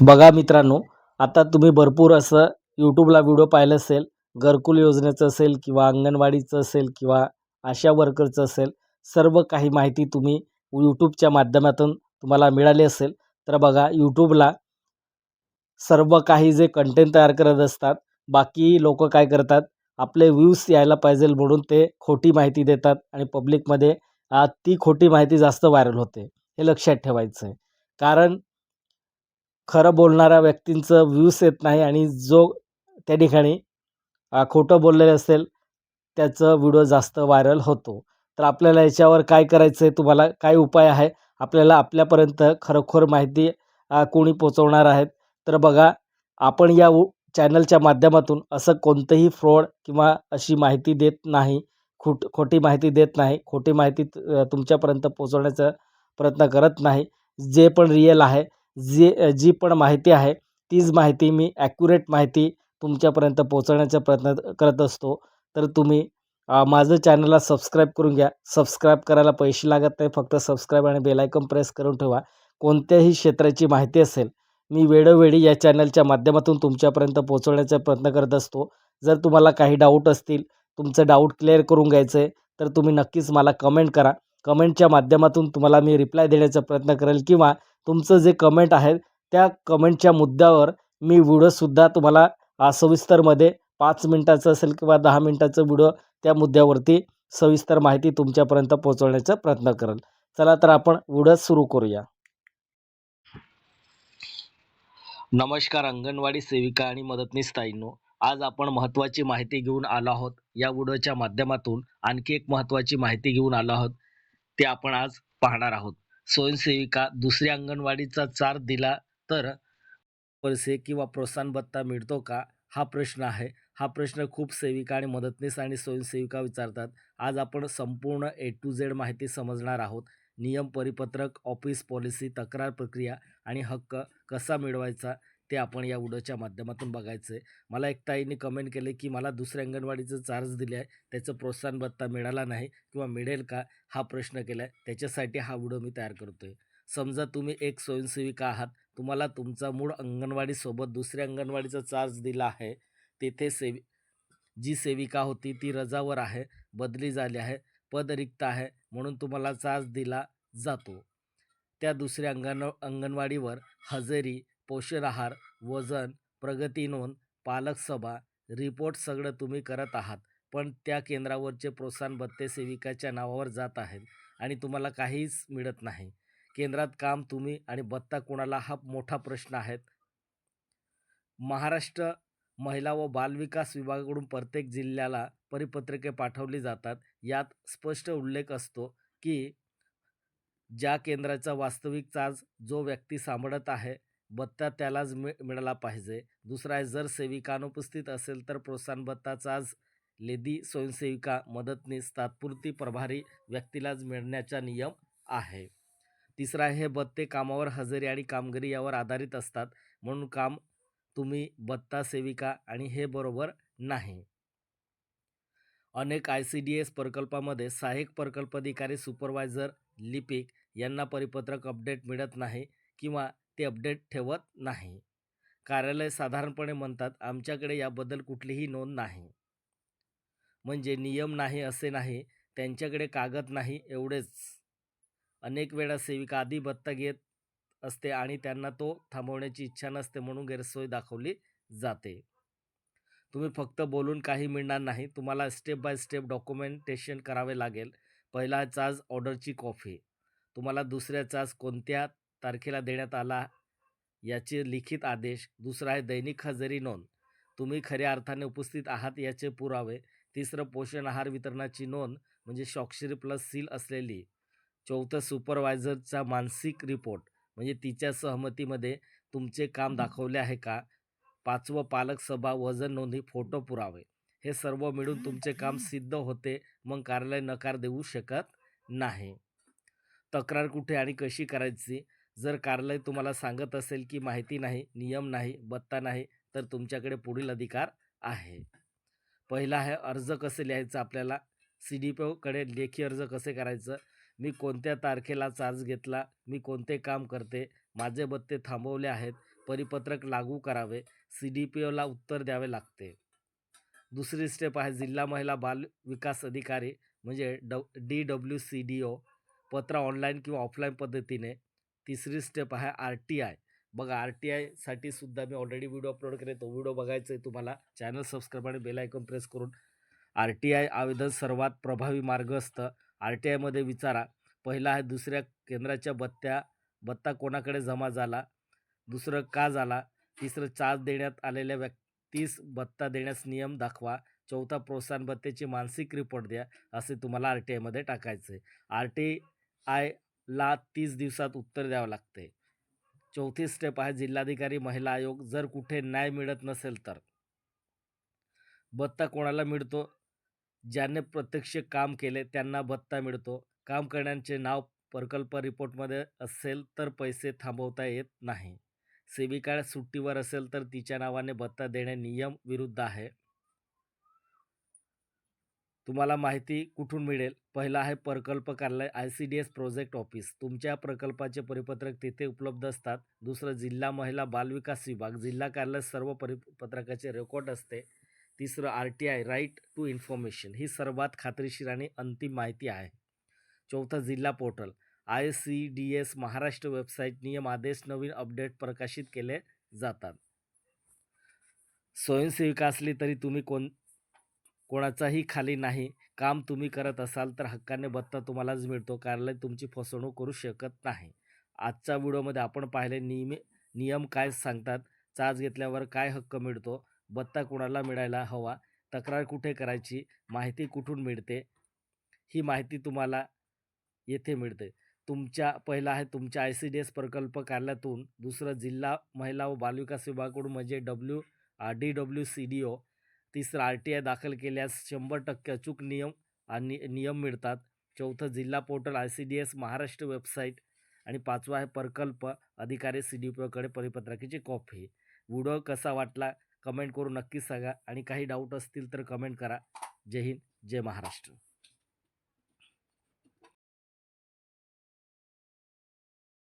बघा मित्रांनो आता तुम्ही भरपूर असं यूट्यूबला व्हिडिओ पाहिलं असेल घरकुल योजनेचं असेल किंवा अंगणवाडीचं असेल किंवा आशा वर्करचं असेल सर्व काही माहिती तुम्ही यूट्यूबच्या माध्यमातून तुम्हाला मिळाली असेल. तर बघा यूट्यूबला सर्व काही जे कंटेंट तयार करत असतात बाकी लोक काय करतात आपले व्ह्यूज यायला पाहिजे म्हणून ते खोटी माहिती देतात आणि पब्लिकमध्ये ती खोटी माहिती जास्त व्हायरल होते. हे लक्षात ठेवायचं आहे कारण खरं बोलणाऱ्या व्यक्तींचं व्ह्यूस येत नाही आणि जो त्या ठिकाणी खोटं बोललेलं असेल त्याचं व्हिडिओ जास्त व्हायरल होतो. तर आपल्याला याच्यावर काय करायचं आहे तुम्हाला काय उपाय आहे? आपल्याला आपल्यापर्यंत खरोखर माहिती कोणी पोचवणार आहेत? तर बघा आपण या उ चॅनलच्या माध्यमातून असं कोणतंही फ्रॉड किंवा अशी माहिती देत नाही खोट खोटी माहिती देत नाही खोटी माहिती तुमच्यापर्यंत पोचवण्याचा प्रयत्न करत नाही. जे पण रिअल आहे जे जी पण माहिती आहे तीच माहिती मी ॲक्युरेट माहिती तुमच्यापर्यंत पोचवण्याचा प्रयत्न करत असतो. तर तुम्ही माझं चॅनलला सबस्क्राईब करून घ्या. सबस्क्राईब करायला पैसे लागत नाही फक्त सबस्क्राईब आणि बेलायकन प्रेस करून ठेवा. कोणत्याही क्षेत्राची माहिती असेल मी वेळोवेळी या चॅनलच्या माध्यमातून तुमच्यापर्यंत पोचवण्याचा प्रयत्न करत असतो. जर तुम्हाला काही डाऊट असतील तुमचं डाऊट क्लिअर करून घ्यायचं आहे तर तुम्ही नक्कीच मला कमेंट करा. कमेंटच्या माध्यमातून तुम्हाला मी रिप्लाय देण्याचा प्रयत्न करेल किंवा तुमचं जे कमेंट आहे त्या कमेंटच्या मुद्द्यावर मी व्हिडिओसुद्धा तुम्हाला सविस्तरमध्ये पाच मिनटाचं असेल किंवा दहा मिनटाचं व्हिडिओ त्या मुद्द्यावरती सविस्तर माहिती तुमच्यापर्यंत पोहोचवण्याचा प्रयत्न करेल. चला तर आपण व्हिडिओ सुरू करूया. नमस्कार अंगणवाडी सेविका आणि मदतनीस ताईंनो. आज आपण महत्त्वाची माहिती घेऊन आलो आहोत. या व्हिडिओच्या माध्यमातून आणखी एक महत्त्वाची माहिती घेऊन आलो आहोत. ते आपण आज पाहणार आहोत. स्वयंसेविका दुसऱ्या अंगणवाडीचा चार दिला तर पैसे किंवा प्रोत्साहन भत्ता मिळतो का? हा प्रश्न आहे. हा प्रश्न खूप सेविका आणि मदतनीस आणि स्वयंसेविका विचारतात. आज आपण संपूर्ण ए टू झेड माहिती समजणार आहोत. नियम परिपत्रक ऑफिस पॉलिसी तक्रार प्रक्रिया आणि हक्क कसा मिळवायचा? ते आपण या व्हिडिओच्या माध्यमातून बघायचं आहे मला एक ताईने कमेंट केले की मला दुसऱ्या अंगणवाडीचं चार्ज दिले आहे त्याचं प्रोत्साहन भत्ता मिळाला नाही किंवा मिळेल का? हा प्रश्न केला आहे त्याच्यासाठी हा व्हिडिओ मी तयार करतो आहे समजा तुम्ही एक स्वयंसेविका आहात तुम्हाला तुमचा मूळ अंगणवाडीसोबत दुसऱ्या अंगणवाडीचा चार्ज दिला आहे तेथे सेवि जी सेविका होती ती रजावर आहे बदली झाली आहे पद रिक्त आहे म्हणून तुम्हाला चार्ज दिला जातो. त्या दुसऱ्या अंगण अंगणवाडीवर हजेरी पोषण आहार वजन प्रगती नोंद पालक सभा रिपोर्ट सगळं तुम्ही करत आहात. पण त्या केंद्रावरचे प्रोत्साहन भत्ते सेविकाच्या नावावर जात आहेत आणि तुम्हाला काहीच मिळत नाही. केंद्रात काम तुम्ही आणि भत्ता कुणाला हा मोठा प्रश्न आहे महाराष्ट्र महिला व बालविकास विभागाकडून प्रत्येक जिल्ह्याला परिपत्रके पाठवली जातात. यात स्पष्ट उल्लेख असतो की ज्या केंद्राचा वास्तविक चार्ज जो व्यक्ती सांभाळत आहे भत्ता त्यालाच मि मिळाला पाहिजे. दुसरा आहे जर सेविका अनुपस्थित असेल तर प्रोत्साहन भत्ताचा आज लेदी स्वयंसेविका मदतनीस तात्पुरती प्रभारी व्यक्तीलाच मिळण्याचा नियम आहे. तिसरा आहे हे भत्ते कामावर हजेरी आणि कामगिरी यावर आधारित असतात. म्हणून काम तुम्ही भत्ता सेविका आणि हे बरोबर नाही. अनेक आय सी डी एस प्रकल्पामध्ये सहाय्यक प्रकल्प अधिकारी सुपरवायझर लिपिक यांना परिपत्रक अपडेट मिळत नाही किंवा ते अपडेट ठेवत नाही. कार्यालय साधारणपणे म्हणतात आमच्याकडे याबद्दल कुठलीही नोंद नाही. म्हणजे नियम नाही असे नाही त्यांच्याकडे कागद नाही एवढेच. अनेक वेळा सेविका आधी भत्ता घेत असते आणि त्यांना तो थांबवण्याची इच्छा नसते म्हणून गैरसोय दाखवली जाते. तुम्ही फक्त बोलून काही मिळणार नाही. तुम्हाला स्टेप बाय स्टेप डॉक्युमेंटेशन करावे लागेल. पहिला चार्ज ऑर्डरची कॉफी. तुम्हाला दुसऱ्या चार्ज कोणत्या तारखेला देण्यात आला याचे लिखित आदेश. दुसरा आहे दैनिक हजेरी नोंद. तुम्ही खऱ्या अर्थाने उपस्थित आहात याचे पुरावे. तिसरं पोषण आहार वितरणाची नोंद म्हणजे स्वाक्षरी प्लस सील असलेली. चौथं सुपरवायझरचा मानसिक रिपोर्ट म्हणजे तिच्या सहमतीमध्ये तुमचे काम दाखवले आहे का? पाचवं पालक सभा वजन नोंदी फोटो पुरावे. हे सर्व मिळून तुमचे काम सिद्ध होते मग कार्यालय नकार देऊ शकत नाही. तक्रार कुठे आणि कशी करायची? जर कार्यालय तुम्हाला सांगत असेल की माहिती नाही नियम नाही बत्ता नाही तर तुमच्याकडे पुढील अधिकार आहे. पहिला आहे अर्ज कसे लिहायचं आपल्याला? सी डी पी ओकडे लेखी अर्ज कसे करायचं? मी कोणत्या तारखेला चार्ज घेतला? मी कोणते काम करते? माझे बत्ते थांबवले आहेत परिपत्रक लागू करावे सी डी पी ओला उत्तर द्यावे लागते. दुसरी स्टेप आहे जिल्हा महिला बाल विकास अधिकारी म्हणजे D D W C D O पत्र ऑनलाईन किंवा ऑफलाईन पद्धतीने. तिसरी स्टेप आहे आर टी आय बघा आर टी आयसाठी सुद्धा मी ऑलरेडी व्हिडिओ अपलोड केले. तो व्हिडिओ बघायचा आहे तुम्हाला. चॅनल सबस्क्राईब आणि बेल आयकॉन प्रेस करून. आर टी आय आवेदन सर्वात प्रभावी मार्ग असतं. आर टी आयमध्ये विचारा. पहिला आहे दुसऱ्या केंद्राच्या बत्त्या बत्ता कोणाकडे जमा झाला? दुसरं का झाला? तिसरं चार्ज देण्यात आलेल्या व्यक्तीस बत्ता देण्यास नियम दाखवा. चौथा प्रोत्साहन भत्तेची मानसिक रिपोर्ट द्या. असे तुम्हाला आर टी आयमध्ये टाकायचं आहे आर टी आय ला तीस दिवसात उत्तर द्यावं लागते. चौथी स्टेप आहे जिल्हाधिकारी महिला आयोग. जर कुठे न्याय मिळत नसेल तर. भत्ता कोणाला मिळतो? ज्याने प्रत्यक्ष काम केले त्यांना भत्ता मिळतो. काम करण्याचे नाव प्रकल्प रिपोर्टमध्ये असेल तर पैसे थांबवता येत नाही. सेविका सुट्टीवर असेल तर तिच्या नावाने भत्ता देणे नियम विरुद्ध आहे. तुम्हाला माहिती कुठून मिळेल? पहिला आहे प्रकल्प कार्यालय I C D S project office. तुमच्या प्रकल्पाचे परिपत्रक तिथे उपलब्ध असतात. दुसरं जिल्हा महिला बालविकास विभाग. जिल्हा कार्यालय सर्व परिपत्रकाचे रेकॉर्ड असते. तिसरं R T I right to information. ही सर्वात खात्रीशीर आणि अंतिम माहिती आहे. चौथं जिल्हा portal. I C D S Maharashtra website नियम आदेश नवीन अपडेट प्रकाशित केले जातात. स्वयंसेविका असली तरी तुम्ही कोण कोणाचाही खाली नाही. काम तुम्ही करत असाल तर हक्काने भत्ता तुम्हालाच मिळतो कार्यालय तुमची फसवणूक करू शकत नाही. आजच्या व्हिडिओमध्ये आपण पाहिले नियम नियम काय सांगतात चार्ज घेतल्यावर काय हक्क मिळतो भत्ता कुणाला मिळायला हवा तक्रार कुठे करायची माहिती कुठून मिळते ही माहिती तुम्हाला येथे मिळते. तुमच्या पहिला आहे तुमच्या आय सी डी एस प्रकल्प कार्यालयातून दुसरं जिल्हा महिला व बालविकास विभागाकडून म्हणजे W D W C D O तिसरं आर टी आय दाखल केल्यास शंभर टक्के अचूक नियम आणि नियम मिळतात. चौथं जिल्हा portal I C D S Maharashtra website आणि पाचवा आहे प्रकल्प अधिकारी सी डी पी ओकडे परिपत्रकाची कॉपी. व्हिडिओ कसा वाटला? कमेंट करून नक्कीच सांगा आणि काही डाऊट असतील तर कमेंट करा. जय हिंद जय महाराष्ट्र.